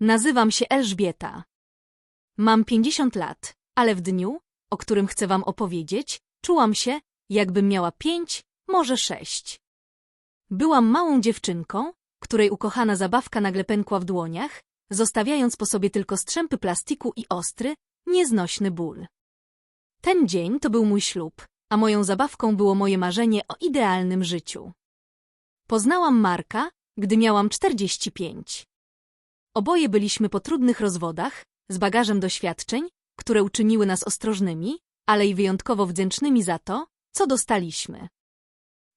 Nazywam się Elżbieta. Mam 50 lat, ale w dniu, o którym chcę wam opowiedzieć, czułam się, jakbym miała pięć, może sześć. Byłam małą dziewczynką, której ukochana zabawka nagle pękła w dłoniach, zostawiając po sobie tylko strzępy plastiku i ostry, nieznośny ból. Ten dzień to był mój ślub, a moją zabawką było moje marzenie o idealnym życiu. Poznałam Marka, gdy miałam 45. Oboje byliśmy po trudnych rozwodach, z bagażem doświadczeń, które uczyniły nas ostrożnymi, ale i wyjątkowo wdzięcznymi za to, co dostaliśmy.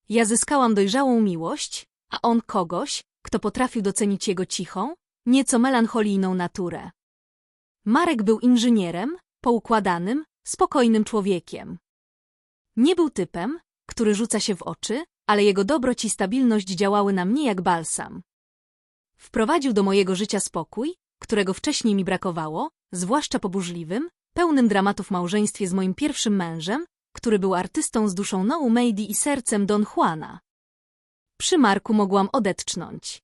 Ja zyskałam dojrzałą miłość, a on kogoś, kto potrafił docenić jego cichą, nieco melancholijną naturę. Marek był inżynierem, poukładanym, spokojnym człowiekiem. Nie był typem, który rzuca się w oczy, ale jego dobroć i stabilność działały na mnie jak balsam. Wprowadził do mojego życia spokój, którego wcześniej mi brakowało, zwłaszcza po burzliwym, pełnym dramatów małżeństwie z moim pierwszym mężem, który był artystą z duszą No Made i sercem Don Juana. Przy Marku mogłam odetchnąć.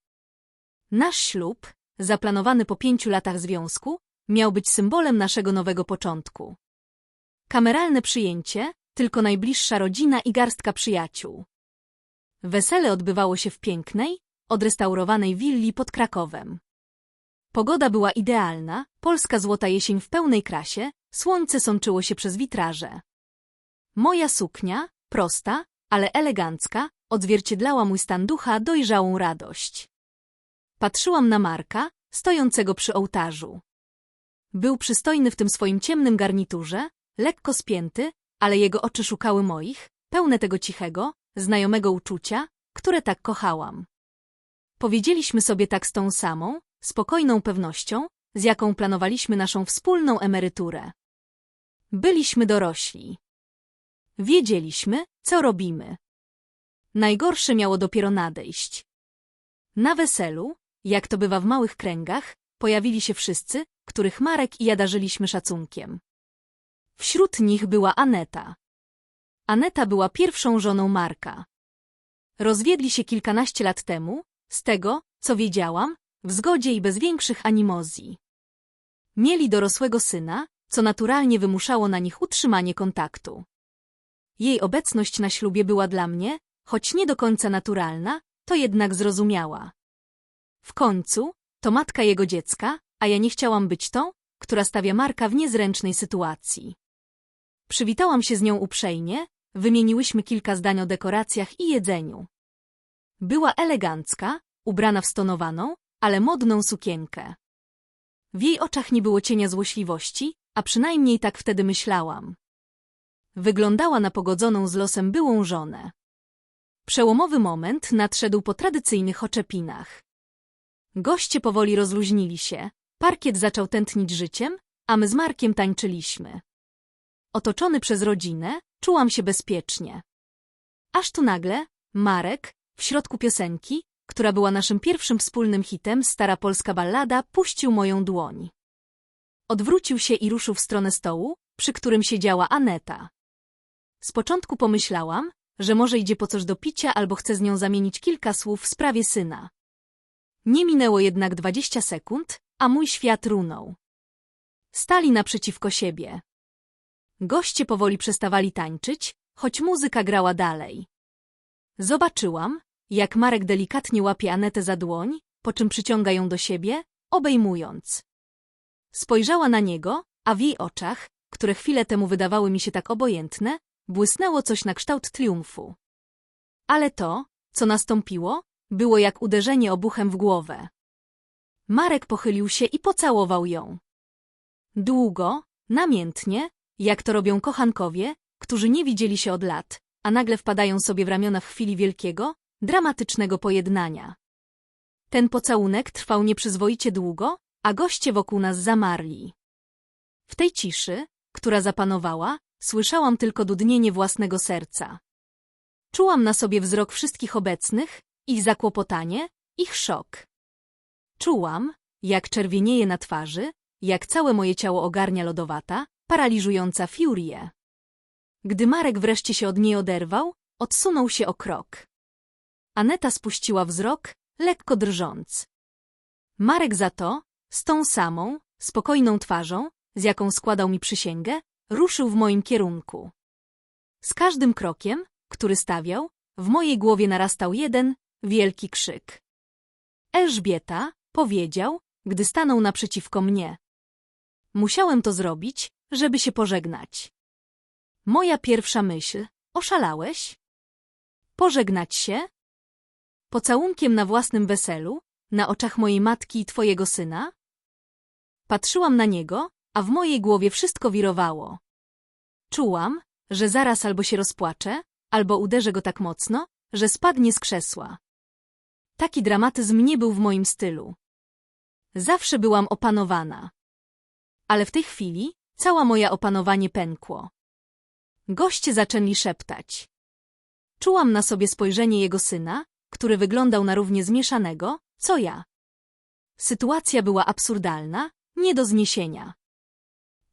Nasz ślub, zaplanowany po pięciu latach związku, miał być symbolem naszego nowego początku. Kameralne przyjęcie, tylko najbliższa rodzina i garstka przyjaciół. Wesele odbywało się w pięknej, odrestaurowanej willi pod Krakowem. Pogoda była idealna, polska złota jesień w pełnej krasie, słońce sączyło się przez witraże. Moja suknia, prosta, ale elegancka, odzwierciedlała mój stan ducha dojrzałą radość. Patrzyłam na Marka, stojącego przy ołtarzu. Był przystojny w tym swoim ciemnym garniturze, lekko spięty, ale jego oczy szukały moich, pełne tego cichego, znajomego uczucia, które tak kochałam. Powiedzieliśmy sobie tak z tą samą, spokojną pewnością, z jaką planowaliśmy naszą wspólną emeryturę. Byliśmy dorośli. Wiedzieliśmy, co robimy. Najgorsze miało dopiero nadejść. Na weselu, jak to bywa w małych kręgach, pojawili się wszyscy, których Marek i ja darzyliśmy szacunkiem. Wśród nich była Aneta. Aneta była pierwszą żoną Marka. Rozwiedli się kilkanaście lat temu, z tego, co wiedziałam, w zgodzie i bez większych animozji. Mieli dorosłego syna, co naturalnie wymuszało na nich utrzymanie kontaktu. Jej obecność na ślubie była dla mnie, choć nie do końca naturalna, to jednak zrozumiała. W końcu, to matka jego dziecka, a ja nie chciałam być tą, która stawia Marka w niezręcznej sytuacji. Przywitałam się z nią uprzejmie, wymieniłyśmy kilka zdań o dekoracjach i jedzeniu. Była elegancka, ubrana w stonowaną, ale modną sukienkę. W jej oczach nie było cienia złośliwości, a przynajmniej tak wtedy myślałam. Wyglądała na pogodzoną z losem byłą żonę. Przełomowy moment nadszedł po tradycyjnych oczepinach. Goście powoli rozluźnili się, parkiet zaczął tętnić życiem, a my z Markiem tańczyliśmy. Otoczony przez rodzinę, czułam się bezpiecznie. Aż tu nagle, Marek, w środku piosenki, która była naszym pierwszym wspólnym hitem, stara polska ballada, puścił moją dłoń. Odwrócił się i ruszył w stronę stołu, przy którym siedziała Aneta. Z początku pomyślałam, że może idzie po coś do picia albo chce z nią zamienić kilka słów w sprawie syna. Nie minęło jednak dwadzieścia sekund, a mój świat runął. Stali naprzeciwko siebie. Goście powoli przestawali tańczyć, choć muzyka grała dalej. Zobaczyłam, jak Marek delikatnie łapie Anetę za dłoń, po czym przyciąga ją do siebie, obejmując. Spojrzała na niego, a w jej oczach, które chwilę temu wydawały mi się tak obojętne, błysnęło coś na kształt triumfu. Ale to, co nastąpiło, było jak uderzenie obuchem w głowę. Marek pochylił się i pocałował ją. Długo, namiętnie, jak to robią kochankowie, którzy nie widzieli się od lat, a nagle wpadają sobie w ramiona w chwili wielkiego, dramatycznego pojednania. Ten pocałunek trwał nieprzyzwoicie długo, a goście wokół nas zamarli. W tej ciszy, która zapanowała, słyszałam tylko dudnienie własnego serca. Czułam na sobie wzrok wszystkich obecnych, ich zakłopotanie, ich szok. Czułam, jak czerwienieje na twarzy, jak całe moje ciało ogarnia lodowata, paraliżująca furię. Gdy Marek wreszcie się od niej oderwał, odsunął się o krok. Aneta spuściła wzrok, lekko drżąc. Marek za to, z tą samą, spokojną twarzą, z jaką składał mi przysięgę, ruszył w moim kierunku. Z każdym krokiem, który stawiał, w mojej głowie narastał jeden wielki krzyk. Elżbieta, powiedział, gdy stanął naprzeciwko mnie. Musiałem to zrobić, żeby się pożegnać. Moja pierwsza myśl, oszalałeś? Pożegnać się? Pocałunkiem na własnym weselu, na oczach mojej matki i twojego syna? Patrzyłam na niego, a w mojej głowie wszystko wirowało. Czułam, że zaraz albo się rozpłaczę, albo uderzę go tak mocno, że spadnie z krzesła. Taki dramatyzm nie był w moim stylu. Zawsze byłam opanowana. Ale w tej chwili cała moja opanowanie pękło. Goście zaczęli szeptać. Czułam na sobie spojrzenie jego syna, który wyglądał na równie zmieszanego, co ja. Sytuacja była absurdalna, nie do zniesienia.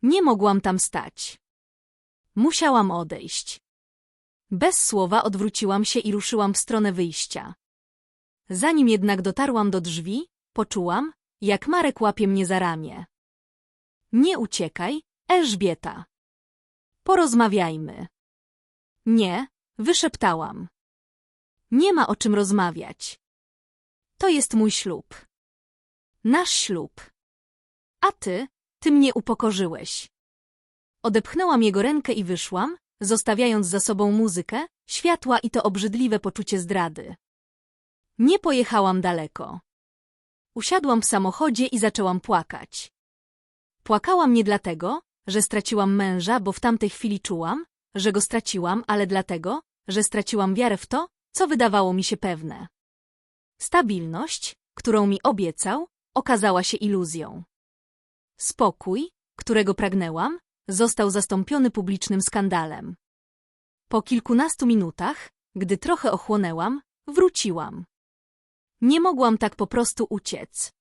Nie mogłam tam stać. Musiałam odejść. Bez słowa odwróciłam się i ruszyłam w stronę wyjścia. Zanim jednak dotarłam do drzwi, poczułam, jak Marek łapie mnie za ramię. Nie uciekaj, Elżbieta. Porozmawiajmy. Nie, wyszeptałam. Nie ma o czym rozmawiać. To jest mój ślub. Nasz ślub. A ty, ty mnie upokorzyłeś. Odepchnęłam jego rękę i wyszłam, zostawiając za sobą muzykę, światła i to obrzydliwe poczucie zdrady. Nie pojechałam daleko. Usiadłam w samochodzie i zaczęłam płakać. Płakałam nie dlatego, że straciłam męża, bo w tamtej chwili czułam, że go straciłam, ale dlatego, że straciłam wiarę w to, co wydawało mi się pewne. Stabilność, którą mi obiecał, okazała się iluzją. Spokój, którego pragnęłam, został zastąpiony publicznym skandalem. Po kilkunastu minutach, gdy trochę ochłonęłam, wróciłam. Nie mogłam tak po prostu uciec.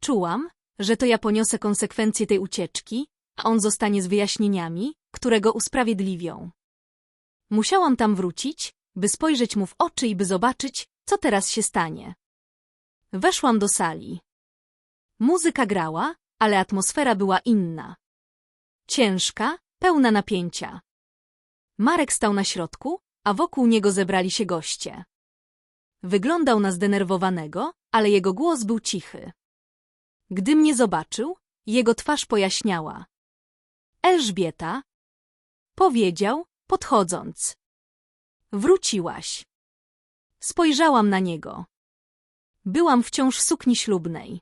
Czułam, że to ja poniosę konsekwencje tej ucieczki, a on zostanie z wyjaśnieniami, które go usprawiedliwią. Musiałam tam wrócić, by spojrzeć mu w oczy i by zobaczyć, co teraz się stanie. Weszłam do sali. Muzyka grała, ale atmosfera była inna. Ciężka, pełna napięcia. Marek stał na środku, a wokół niego zebrali się goście. Wyglądał na zdenerwowanego, ale jego głos był cichy. Gdy mnie zobaczył, jego twarz pojaśniała. Elżbieta, powiedział, podchodząc. Wróciłaś. Spojrzałam na niego. Byłam wciąż w sukni ślubnej.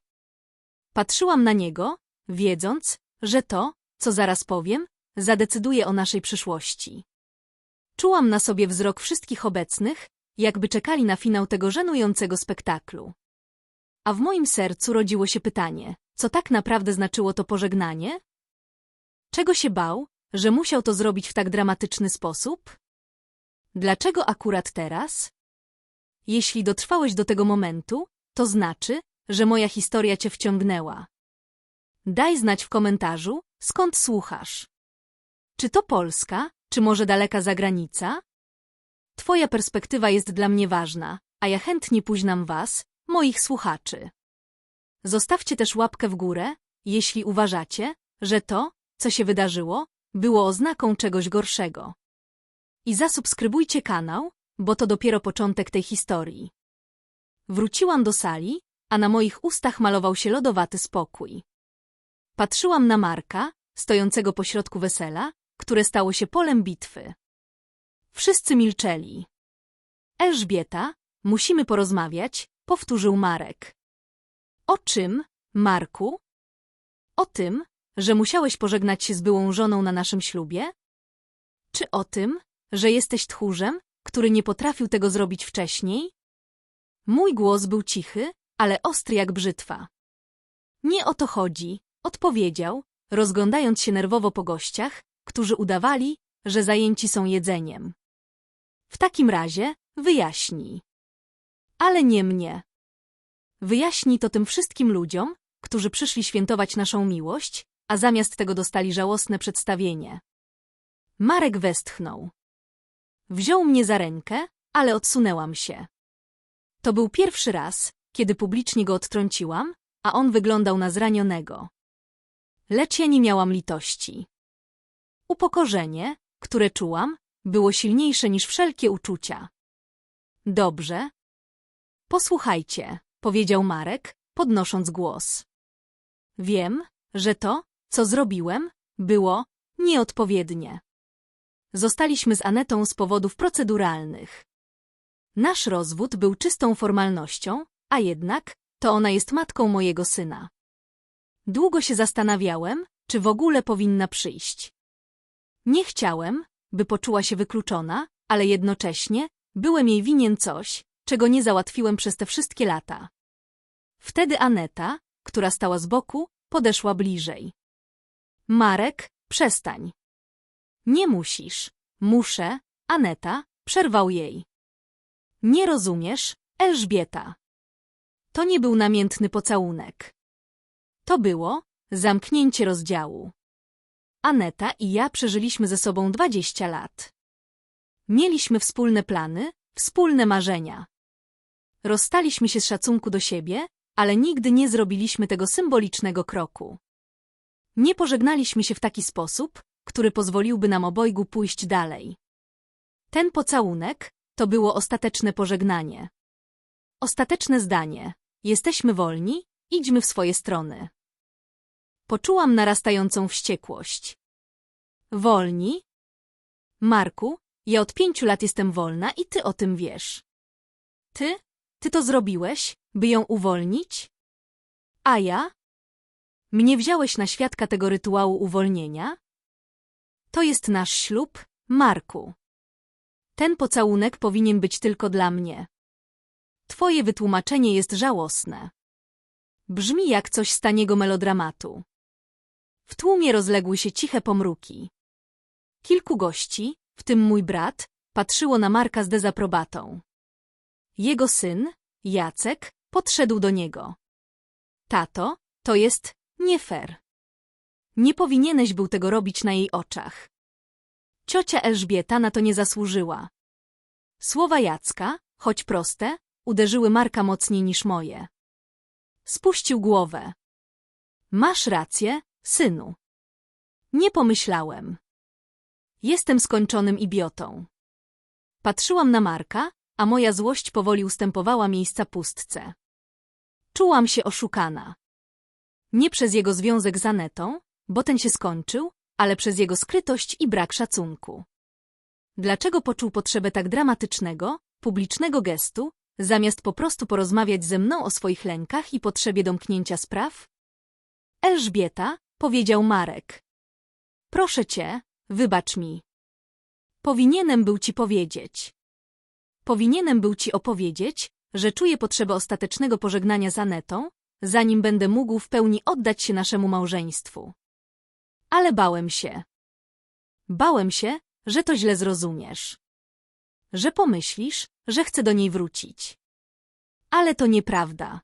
Patrzyłam na niego, wiedząc, że to, co zaraz powiem, zadecyduje o naszej przyszłości. Czułam na sobie wzrok wszystkich obecnych, jakby czekali na finał tego żenującego spektaklu. A w moim sercu rodziło się pytanie, co tak naprawdę znaczyło to pożegnanie? Czego się bał, że musiał to zrobić w tak dramatyczny sposób? Dlaczego akurat teraz? Jeśli dotrwałeś do tego momentu, to znaczy, że moja historia cię wciągnęła. Daj znać w komentarzu, skąd słuchasz. Czy to Polska, czy może daleka zagranica? Twoja perspektywa jest dla mnie ważna, a ja chętnie późnam was, moich słuchaczy. Zostawcie też łapkę w górę, jeśli uważacie, że to, co się wydarzyło, było oznaką czegoś gorszego. I zasubskrybujcie kanał, bo to dopiero początek tej historii. Wróciłam do sali, a na moich ustach malował się lodowaty spokój. Patrzyłam na Marka, stojącego pośrodku wesela, które stało się polem bitwy. Wszyscy milczeli. Elżbieta, musimy porozmawiać, powtórzył Marek. O czym, Marku? O tym, że musiałeś pożegnać się z byłą żoną na naszym ślubie? Czy o tym, że jesteś tchórzem, który nie potrafił tego zrobić wcześniej? Mój głos był cichy, ale ostry jak brzytwa. Nie o to chodzi, odpowiedział, rozglądając się nerwowo po gościach, którzy udawali, że zajęci są jedzeniem. W takim razie wyjaśnij. Ale nie mnie. Wyjaśnij to tym wszystkim ludziom, którzy przyszli świętować naszą miłość, a zamiast tego dostali żałosne przedstawienie. Marek westchnął. Wziął mnie za rękę, ale odsunęłam się. To był pierwszy raz, kiedy publicznie go odtrąciłam, a on wyglądał na zranionego. Lecz ja nie miałam litości. Upokorzenie, które czułam, było silniejsze niż wszelkie uczucia. Dobrze. Posłuchajcie, powiedział Marek, podnosząc głos. Wiem, że to, co zrobiłem, było nieodpowiednie. Zostaliśmy z Anetą z powodów proceduralnych. Nasz rozwód był czystą formalnością, a jednak to ona jest matką mojego syna. Długo się zastanawiałem, czy w ogóle powinna przyjść. Nie chciałem, by poczuła się wykluczona, ale jednocześnie byłem jej winien coś, czego nie załatwiłem przez te wszystkie lata. Wtedy Aneta, która stała z boku, podeszła bliżej. Marek, przestań. Nie musisz. Muszę, Aneta, przerwał jej. Nie rozumiesz, Elżbieta. To nie był namiętny pocałunek. To było zamknięcie rozdziału. Aneta i ja przeżyliśmy ze sobą dwadzieścia lat. Mieliśmy wspólne plany, wspólne marzenia. Rozstaliśmy się z szacunku do siebie, ale nigdy nie zrobiliśmy tego symbolicznego kroku. Nie pożegnaliśmy się w taki sposób, który pozwoliłby nam obojgu pójść dalej. Ten pocałunek to było ostateczne pożegnanie. Ostateczne zdanie. Jesteśmy wolni, idźmy w swoje strony. Poczułam narastającą wściekłość. Wolni? Marku, ja od pięciu lat jestem wolna i ty o tym wiesz. Ty? Ty to zrobiłeś, by ją uwolnić? A ja? Mnie wziąłeś na świadka tego rytuału uwolnienia? To jest nasz ślub, Marku. Ten pocałunek powinien być tylko dla mnie. Twoje wytłumaczenie jest żałosne. Brzmi jak coś z taniego melodramatu. W tłumie rozległy się ciche pomruki. Kilku gości, w tym mój brat, patrzyło na Marka z dezaprobatą. Jego syn, Jacek, podszedł do niego. Tato, to jest nie fair. Nie powinieneś był tego robić na jej oczach. Ciocia Elżbieta na to nie zasłużyła. Słowa Jacka, choć proste, uderzyły Marka mocniej niż moje. Spuścił głowę. Masz rację, synu. Nie pomyślałem. Jestem skończonym idiotą. Patrzyłam na Marka, a moja złość powoli ustępowała miejsca pustce. Czułam się oszukana. Nie przez jego związek z Anetą, bo ten się skończył, ale przez jego skrytość i brak szacunku. Dlaczego poczuł potrzebę tak dramatycznego, publicznego gestu, zamiast po prostu porozmawiać ze mną o swoich lękach i potrzebie domknięcia spraw? Elżbieta, powiedział Marek. Proszę cię, wybacz mi. Powinienem był ci powiedzieć. Powinienem był ci opowiedzieć, że czuję potrzebę ostatecznego pożegnania z Anetą, zanim będę mógł w pełni oddać się naszemu małżeństwu. Ale bałem się. Bałem się, że to źle zrozumiesz. Że pomyślisz, że chcę do niej wrócić. Ale to nieprawda.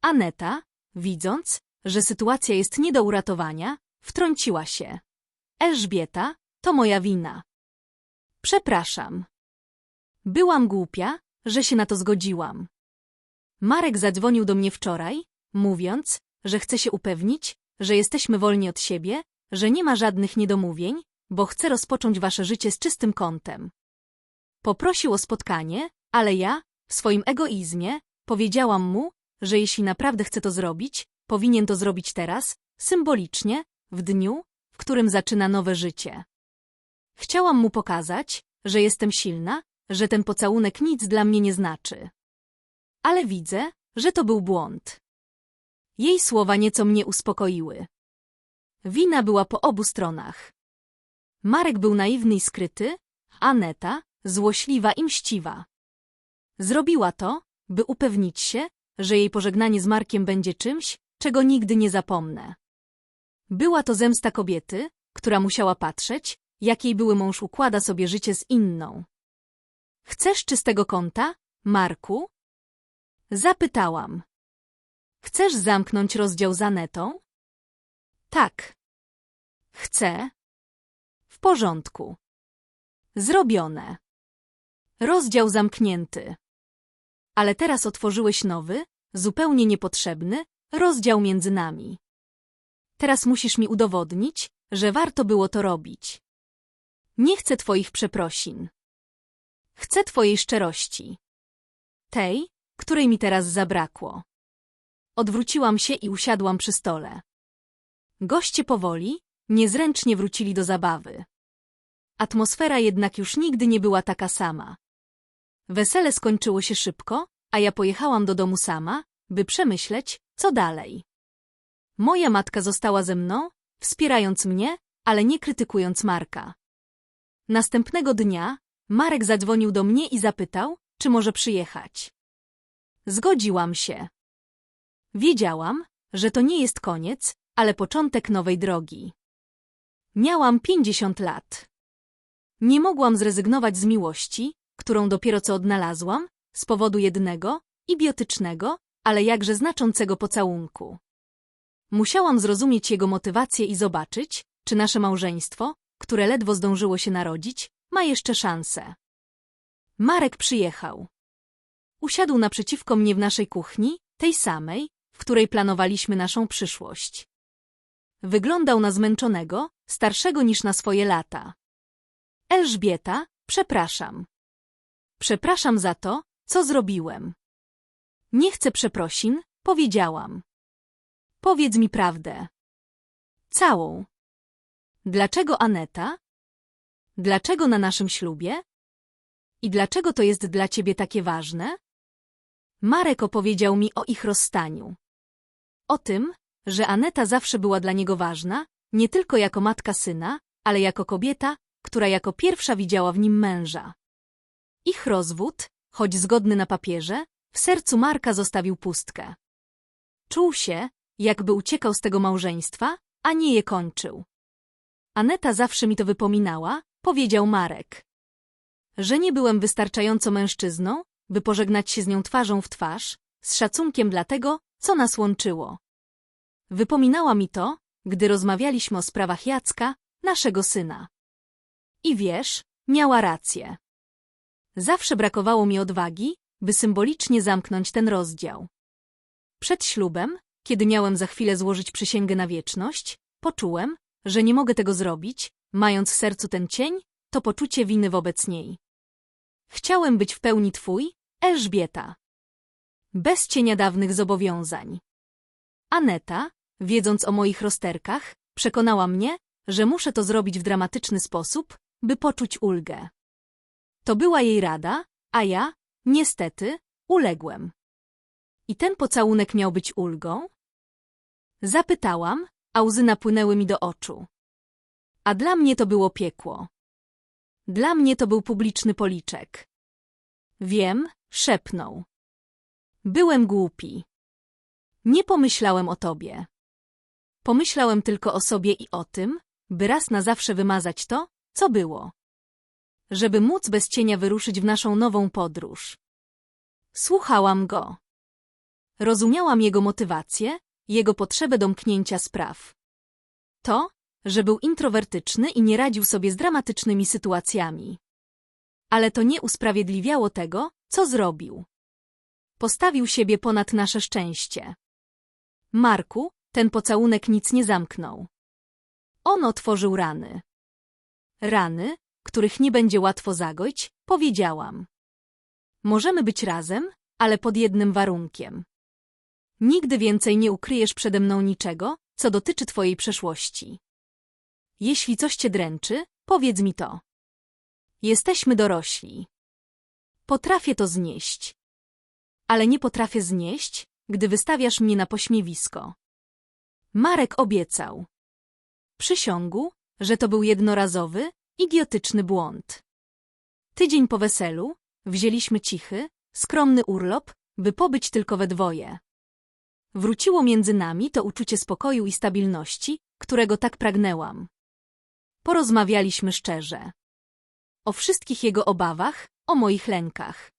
Aneta, widząc, że sytuacja jest nie do uratowania, wtrąciła się. Elżbieta, to moja wina. Przepraszam. Byłam głupia, że się na to zgodziłam. Marek zadzwonił do mnie wczoraj, mówiąc, że chce się upewnić, że jesteśmy wolni od siebie, że nie ma żadnych niedomówień, bo chce rozpocząć wasze życie z czystym kątem. Poprosił o spotkanie, ale ja, w swoim egoizmie, powiedziałam mu, że jeśli naprawdę chce to zrobić, powinien to zrobić teraz, symbolicznie, w dniu, w którym zaczyna nowe życie. Chciałam mu pokazać, że jestem silna, że ten pocałunek nic dla mnie nie znaczy. Ale widzę, że to był błąd. Jej słowa nieco mnie uspokoiły. Wina była po obu stronach. Marek był naiwny i skryty, Aneta złośliwa i mściwa. Zrobiła to, by upewnić się, że jej pożegnanie z Markiem będzie czymś, czego nigdy nie zapomnę. Była to zemsta kobiety, która musiała patrzeć, jak jej były mąż układa sobie życie z inną. Chcesz czystego kąta, Marku? Zapytałam. Chcesz zamknąć rozdział z Anetą? Tak. Chcę. W porządku. Zrobione. Rozdział zamknięty. Ale teraz otworzyłeś nowy, zupełnie niepotrzebny, rozdział między nami. Teraz musisz mi udowodnić, że warto było to robić. Nie chcę twoich przeprosin. Chcę twojej szczerości. Tej, której mi teraz zabrakło. Odwróciłam się i usiadłam przy stole. Goście powoli, niezręcznie wrócili do zabawy. Atmosfera jednak już nigdy nie była taka sama. Wesele skończyło się szybko, a ja pojechałam do domu sama, by przemyśleć, co dalej. Moja matka została ze mną, wspierając mnie, ale nie krytykując Marka. Następnego dnia Marek zadzwonił do mnie i zapytał, czy może przyjechać. Zgodziłam się. Wiedziałam, że to nie jest koniec, ale początek nowej drogi. Miałam pięćdziesiąt lat. Nie mogłam zrezygnować z miłości, którą dopiero co odnalazłam, z powodu jednego, idiotycznego, ale jakże znaczącego pocałunku. Musiałam zrozumieć jego motywację i zobaczyć, czy nasze małżeństwo, które ledwo zdążyło się narodzić, ma jeszcze szansę. Marek przyjechał. Usiadł naprzeciwko mnie w naszej kuchni, tej samej, w której planowaliśmy naszą przyszłość. Wyglądał na zmęczonego, starszego niż na swoje lata. Elżbieta, przepraszam. Przepraszam za to, co zrobiłem. Nie chcę przeprosin, powiedziałam. Powiedz mi prawdę. Całą. Dlaczego Aneta? Dlaczego na naszym ślubie? I dlaczego to jest dla ciebie takie ważne? Marek opowiedział mi o ich rozstaniu. O tym, że Aneta zawsze była dla niego ważna, nie tylko jako matka syna, ale jako kobieta, która jako pierwsza widziała w nim męża. Ich rozwód, choć zgodny na papierze, w sercu Marka zostawił pustkę. Czuł się, jakby uciekał z tego małżeństwa, a nie je kończył. Aneta zawsze mi to wypominała, powiedział Marek. Że nie byłem wystarczająco mężczyzną, by pożegnać się z nią twarzą w twarz, z szacunkiem dla tego, co nas łączyło. Wypominała mi to, gdy rozmawialiśmy o sprawach Jacka, naszego syna. I wiesz, miała rację. Zawsze brakowało mi odwagi, by symbolicznie zamknąć ten rozdział. Przed ślubem, kiedy miałem za chwilę złożyć przysięgę na wieczność, poczułem, że nie mogę tego zrobić, mając w sercu ten cień, to poczucie winy wobec niej. Chciałem być w pełni twój, Elżbieta. Bez cienia dawnych zobowiązań. Aneta, wiedząc o moich rozterkach, przekonała mnie, że muszę to zrobić w dramatyczny sposób, by poczuć ulgę. To była jej rada, a ja, niestety, uległem. I ten pocałunek miał być ulgą? Zapytałam, a łzy napłynęły mi do oczu. A dla mnie to było piekło. Dla mnie to był publiczny policzek. Wiem, szepnął. Byłem głupi. Nie pomyślałem o tobie. Pomyślałem tylko o sobie i o tym, by raz na zawsze wymazać to, co było. Żeby móc bez cienia wyruszyć w naszą nową podróż. Słuchałam go. Rozumiałam jego motywację, jego potrzebę domknięcia spraw. To, że był introwertyczny i nie radził sobie z dramatycznymi sytuacjami. Ale to nie usprawiedliwiało tego, co zrobił. Postawił siebie ponad nasze szczęście. Marku, ten pocałunek nic nie zamknął. On otworzył rany. Rany, których nie będzie łatwo zagoić, powiedziałam. Możemy być razem, ale pod jednym warunkiem. Nigdy więcej nie ukryjesz przede mną niczego, co dotyczy twojej przeszłości. Jeśli coś cię dręczy, powiedz mi to. Jesteśmy dorośli. Potrafię to znieść. Ale nie potrafię znieść, gdy wystawiasz mnie na pośmiewisko. Marek obiecał. Przysiągł, że to był jednorazowy, idiotyczny błąd. Tydzień po weselu wzięliśmy cichy, skromny urlop, by pobyć tylko we dwoje. Wróciło między nami to uczucie spokoju i stabilności, którego tak pragnęłam. Porozmawialiśmy szczerze. O wszystkich jego obawach, o moich lękach.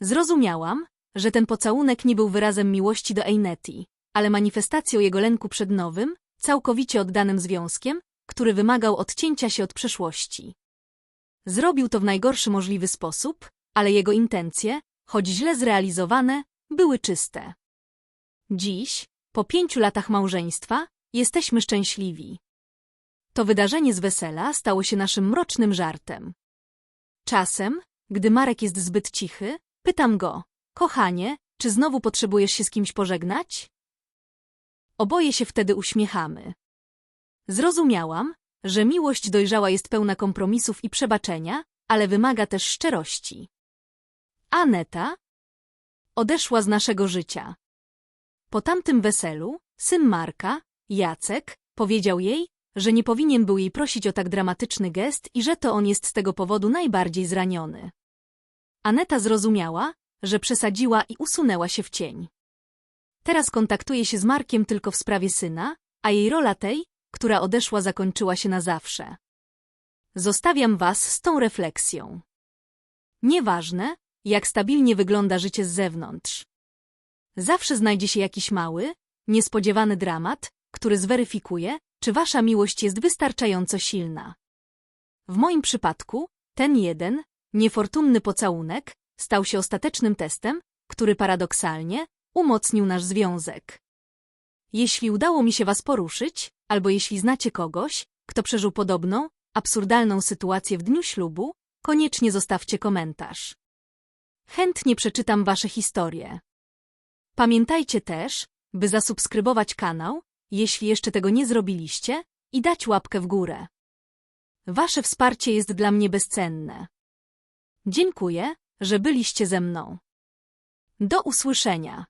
Zrozumiałam, że ten pocałunek nie był wyrazem miłości do Eineti, ale manifestacją jego lęku przed nowym, całkowicie oddanym związkiem, który wymagał odcięcia się od przeszłości. Zrobił to w najgorszy możliwy sposób, ale jego intencje, choć źle zrealizowane, były czyste. Dziś, Po pięciu latach małżeństwa jesteśmy szczęśliwi. To wydarzenie z wesela stało się naszym mrocznym żartem. Czasem, gdy Marek jest zbyt cichy, pytam go, kochanie, czy znowu potrzebujesz się z kimś pożegnać? Oboje się wtedy uśmiechamy. Zrozumiałam, że miłość dojrzała jest pełna kompromisów i przebaczenia, ale wymaga też szczerości. Aneta odeszła z naszego życia. Po tamtym weselu syn Marka, Jacek, powiedział jej, że nie powinien był jej prosić o tak dramatyczny gest i że to on jest z tego powodu najbardziej zraniony. Aneta zrozumiała, że przesadziła i usunęła się w cień. Teraz kontaktuje się z Markiem tylko w sprawie syna, a jej rola tej, która odeszła, zakończyła się na zawsze. Zostawiam was z tą refleksją. Nieważne, jak stabilnie wygląda życie z zewnątrz. Zawsze znajdzie się jakiś mały, niespodziewany dramat, który zweryfikuje, czy wasza miłość jest wystarczająco silna. W moim przypadku, ten jeden, niefortunny pocałunek, stał się ostatecznym testem, który paradoksalnie umocnił nasz związek. Jeśli udało mi się was poruszyć, albo jeśli znacie kogoś, kto przeżył podobną, absurdalną sytuację w dniu ślubu, koniecznie zostawcie komentarz. Chętnie przeczytam wasze historie. Pamiętajcie też, by zasubskrybować kanał, jeśli jeszcze tego nie zrobiliście, i dać łapkę w górę. Wasze wsparcie jest dla mnie bezcenne. Dziękuję, że byliście ze mną. Do usłyszenia.